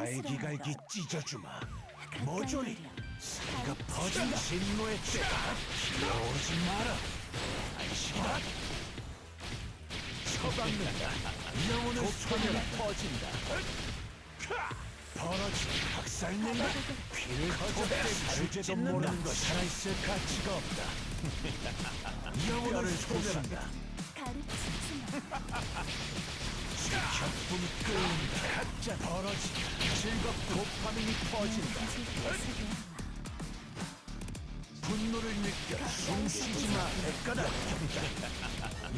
갈기갈기 찢어주마. 모조리 사이가 퍼진다. 진노의 때가 기어오지 마라. 안식이다. 처박는다. 영혼의 소멸이 퍼진다. 벌어지 박살낸다. 피를 거절해 살제도 모르는 것 살아있을 가치가 없다. 영혼을 소멸한다. 가르치지 마. 격분이 끓는다. 가짜 벌어지 즐겁고 도파민이 퍼진다 분노를 느껴 숨 쉬지 마 대가다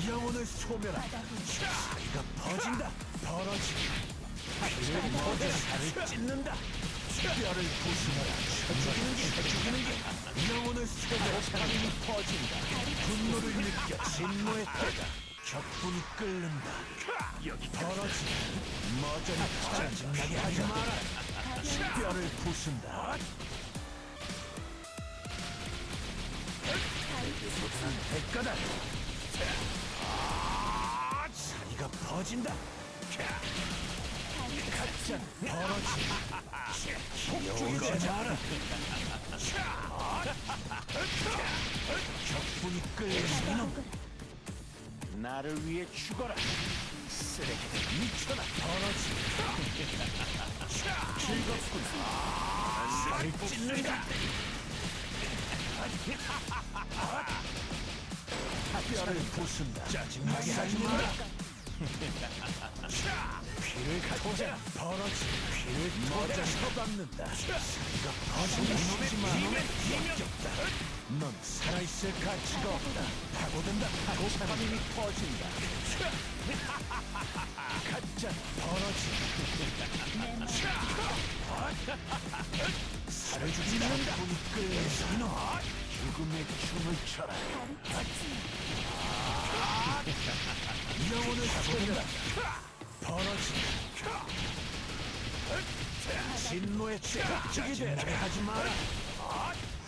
영혼을 소멸한다 사이가 퍼진다 벌어지 피를 퍼져 살을 찢는다 뼈를 부수마라 쳐죽이는 게 쳐죽이는 게 영혼을 소멸 도파민이 퍼진다 분노를 느껴 진노의 때가 격분이 끓는다 벌어지 머저리 짜증나게 하지 마라 뼈를 부순다 대가다 아, 사이가 퍼진다 가짜 벌어지 폭죽이지 마라 끓는 이놈. 나를 위해 죽어라 쓰레기들 미쳐라 벌어지 즐겁구나 살을 찢는다 뼈를 부순다 짜증나게 하지 마 라 피를 가져자 벌어지 피를 터져 쳐박는다 사이가 퍼진다 이놈의 비명 역겹다 넌 살아있을 가치가 없다 파고든다 도파민이 퍼진다 가짜 벌어지 살을 분이 끌려서 이놈 죽음의 춤을 춰라 영혼을 소멸한다 벌어지 진노의 째깍지게 되게 하지 마라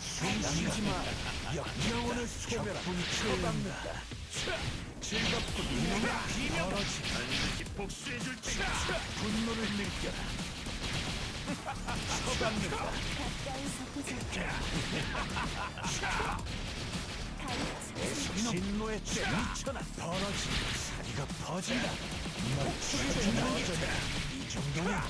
숨 쉬지 마라 역- 영혼을 소멸한다 분이 쳐박는다 즐겁군 이놈의 비명 반드시 복수해줄 테다 분노를 느껴라 쳐박는다 진노의 죄 미쳐나 벌어지 사리가 퍼진다 널 여전히 이 정도야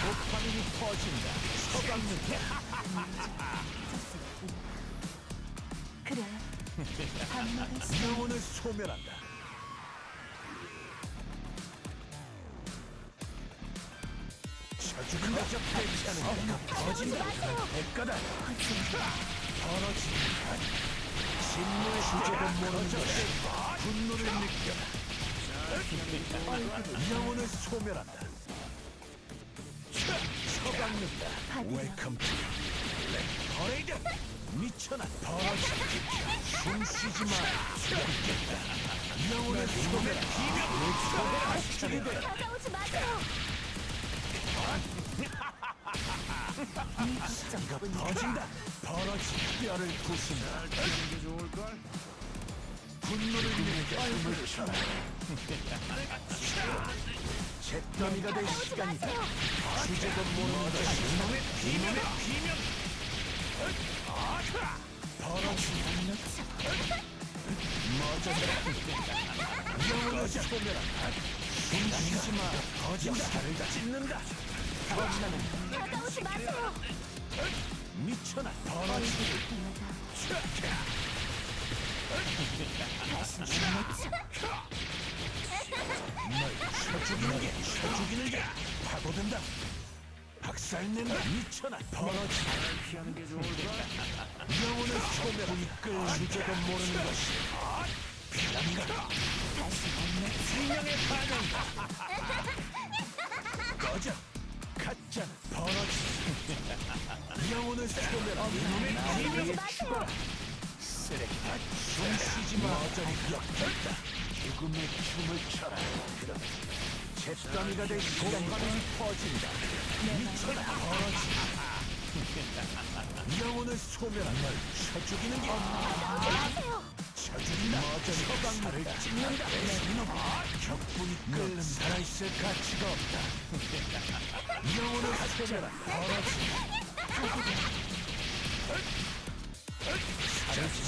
도파민이 퍼진다 서박는다 그래. 밥 먹었어. 영혼을 소멸한다 퍼진다 대가다 벌어지 진노의 주제도 모르는 것이 분노를 느껴라 영혼을 소멸한다 처박는다 웰컴 투 퍼레이드 미쳐나 벌어지 숨 쉬지 마 영혼을 소멸 돼 다가오지 마세요. 사가 퍼진다 벌어지 뼈를 부순다 이게 좋을 걸? 분노를 느껴 얼굴을 쳐라 잿더미가 될 시간이다 주제도 모르는 것이 이놈의 비명의 비명 벌어지 머저리 영혼을 소멸한다 숨 쉬지 마 살을 다 찢는다 다가오지 마세요. 미쳐나 게 파고든다 박살낸다 미쳐나 벌어지 피하는 게 가짜는 벌어지 영혼을 소멸하니 이놈의 비명 쓰레기다 숨 쉬지 마 어쩌니 역겹다 죽음의 춤을 춰라 그럼 잿더미가 될 시간이 퍼진다 미쳐라 벌어지 영혼을 소멸한 널 쳐죽이는 게 머저리 살을 찢는다 이놈 격분이 끓는 살아있을 가치가 없다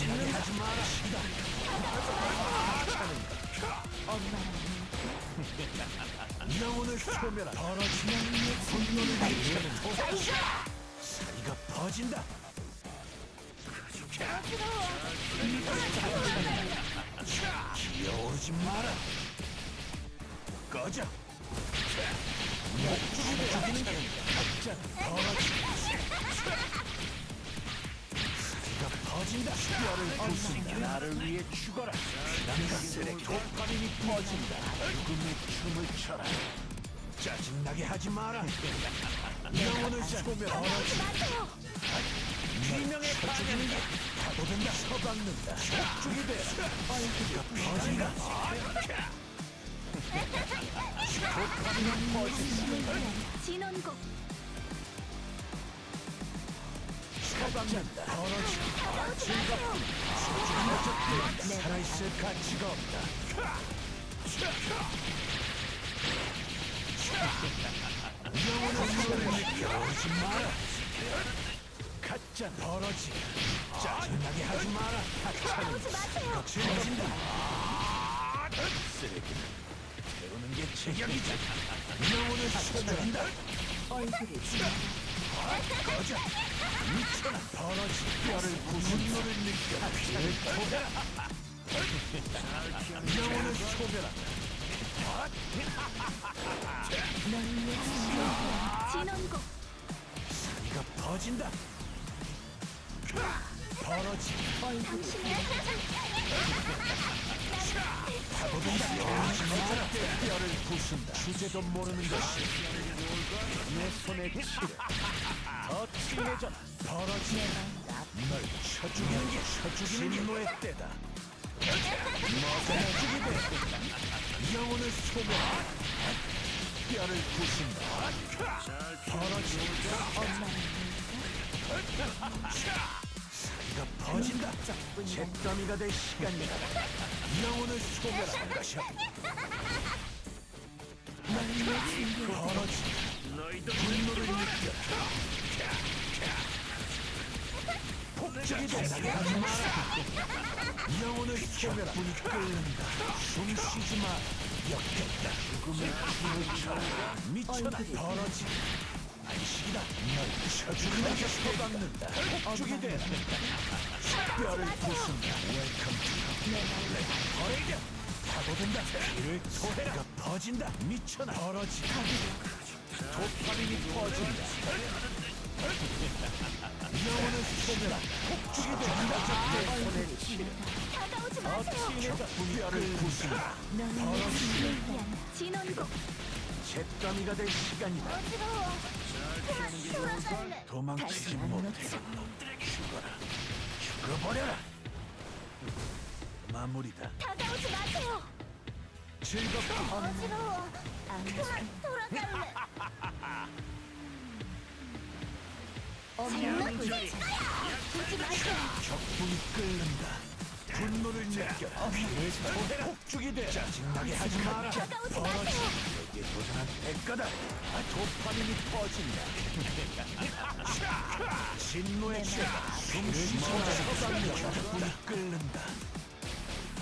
찢는 하지 사이가 퍼진다 기어오르지 마라. 꺼져 퍼진다 뼈를 부순다 나를 위해 죽어라 남가 쓰레기 독감이 퍼진다 죽음의 춤을 춰라 짜증나게 하지 마라 영혼을 소멸 반하는 게 파도된다 서박는다 죽이 퍼진다 독감이 퍼진다 진원곡 다가오지 마세요. 살아있을 가치가 없다 가짜 버러지 짜증나게 하지 마라 하찮은. 즐긴다 쓰레기는 게 제격이지 영혼을 소멸한다 얼굴이 꺼져 미쳐라 버러지 뼈를 부순 노를 느껴 피를 토해라 영혼을 소멸한다 진원곡 이가 퍼진다 당신의 영혼을 마라 뼈를 부순다. 주제도 모르는 것이 내 손에 치를 더 진해져라. 버러지 널 쳐죽이는 게 진노의 때다. 머저죽이 돼 영혼을 소멸 뼈를 부순다. 버러지 사이가 퍼진다. 잿더미가 될 시간이다. 영혼을 소멸하는 것이야 영혼을 소멸하 분이 끓는다 숨 쉬지 마 역겹다 널 쳐죽는다 서박는다 폭죽이 되라 뼈를 부순다 파고든다 토해라 퍼진다 미쳐나 버러지 도파민이 퍼진다 영혼을 소멸한 폭죽이 된다 다가오지 마세요. 어찌내자 뼈를 부순다 위한 진원곡 잿더미가 될 시간이다 어지러워. 도망치지 못해 죽어라 죽어버려라 마무리다. 다가오지 마세요. 즐겁고 어지러워. 그만 돌아갈래. 장난꾸러기. 보지 마세요. 적분이 끓는다. 분노를 느껴라 피를 토해 폭죽이 돼. 짜증나게 하지 마라. 다가오지 마세요. 여기에 도전한 대가다 아, 도파민이 퍼진다. 진노의 죄가 숨쉬지 서방력 적분이 끓는다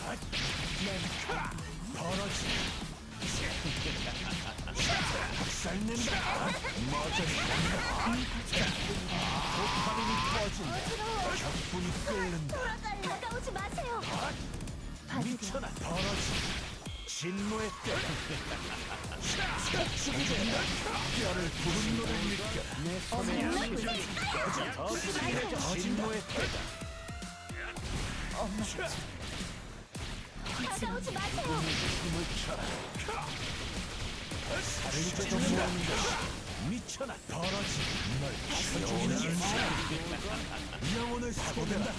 아, 버러지 박살낸다 머저리 간다 도파민이 퍼진다 어지러워. 적분이 끓는다 돌아갈래. 다가오지 마세요. 미쳐나 버러지 진노의 때 폭죽이 된다 뼈를 부른 노를 느껴라 내 손에 장난꾸러기. 더 보지 진해져 마세요. 진노의 때다 다 가오지 마세요. 숨을 쳐라 살을 것이 미쳐나 버러지 널 쳐죽이는 게 영혼을 사고된다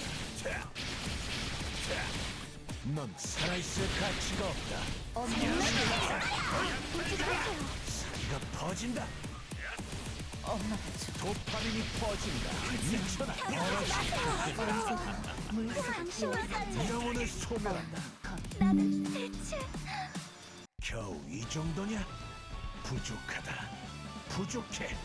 넌 살아있을 가치가 없다 장난꾸러기. 보지 마세요. 사기가 퍼진다 도파민이 퍼진다. 미쳐라. 영혼을 소멸한다. 나는 대체 겨우 이 정도냐? 부족하다. 부족해.